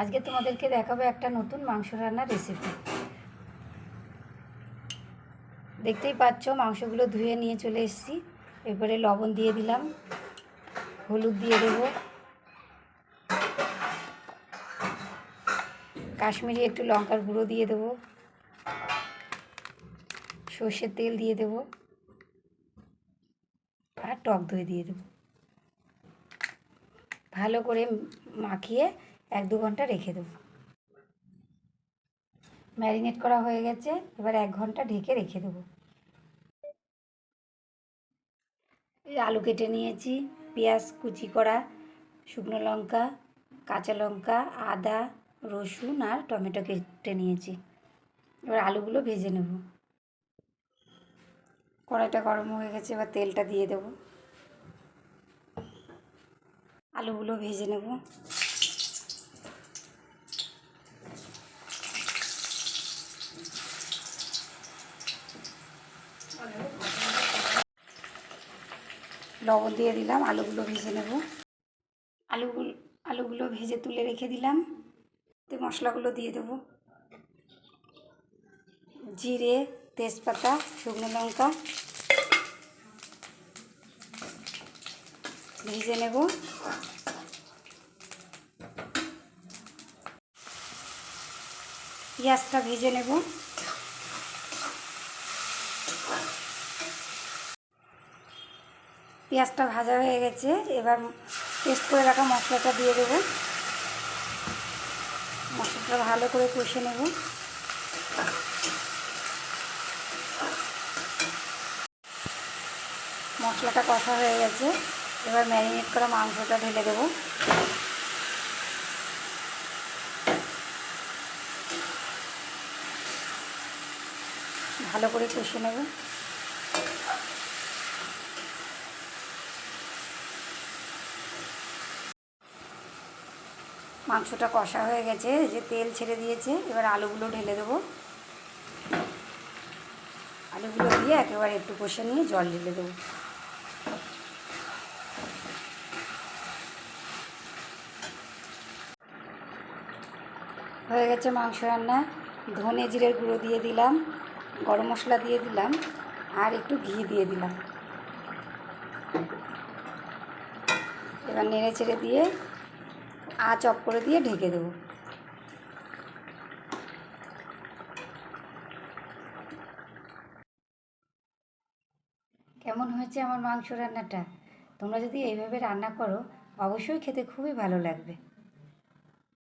আজকে তোমাদেরকে দেখাবো একটা নতুন মাংস রান্নার রেসিপি দেখতেই পাচ্ছ, মাংসগুলো ধুয়ে নিয়ে চলে এসেছি। এরপরে লবণ দিয়ে দিলাম, হলুদ দিয়ে দেবো। কাশ্মীরি একটু লঙ্কার গুঁড়ো দিয়ে দেবো। সর্ষের তেল দিয়ে দেবো। আর টক দই দিয়ে দেবো। ভালো করে মাখিয়ে এক দু ঘণ্টা রেখে দেবো। ম্যারিনেট করা হয়ে গেছে, এবার এক ঘণ্টা ঢেকে রেখে দেবো। আলু কেটে নিয়েছি, পেঁয়াজ কুচি করা, শুকনো লঙ্কা, কাঁচা লঙ্কা, আদা, রসুন আর টমেটো কেটে নিয়েছি। এবার আলুগুলো ভেজে নেব। কড়াইটা গরম হয়ে গেছে, এবার তেলটা দিয়ে দেবো। আলুগুলো ভেজে নেব। লবণ দিয়ে দিলাম, আলুগুলো ভেজে নেব। আলুগুলো আলুগুলো ভেজে তুলে রেখে দিলাম। তে মশলাগুলো দিয়ে দেবো। জিরে, তেজপাতা, শুকনো লঙ্কা ভেজে নেব। পেঁয়াজটা ভেজে নেব। পেঁয়াজটা ভাজা হয়ে গেছে, এবার পেস্ট করে রাখা মশলাটা দিয়ে দেবো। মশলাটা ভালো করে কষে নেব। মশলাটা কষা হয়ে গেছে, এবার ম্যারিনেট করা মাংসটা ঢেলে দেবো। ভালো করে কষে নেব। মাংসটা কষা হয়ে গেছে যে তেল ছেড়ে দিয়েছে, এবার আলুগুলো ঢেলে দেবো। আলুগুলো দিয়ে একেবারে একটু কষে নিয়ে জল ঢেলে দেবো। হয়ে গেছে মাংস রান্না। ধনে জিরের গুঁড়ো দিয়ে দিলাম, গরম মশলা দিয়ে দিলাম, আর একটু ঘি দিয়ে দিলাম। এবার নেড়ে চেড়ে দিয়ে আঁচ অফ করে দিয়ে ঢেকে দেবো। কেমন হয়েছে আমার মাংস রান্নাটা? তোমরা যদি এইভাবে রান্না করো, অবশ্যই খেতে খুবই ভালো লাগবে।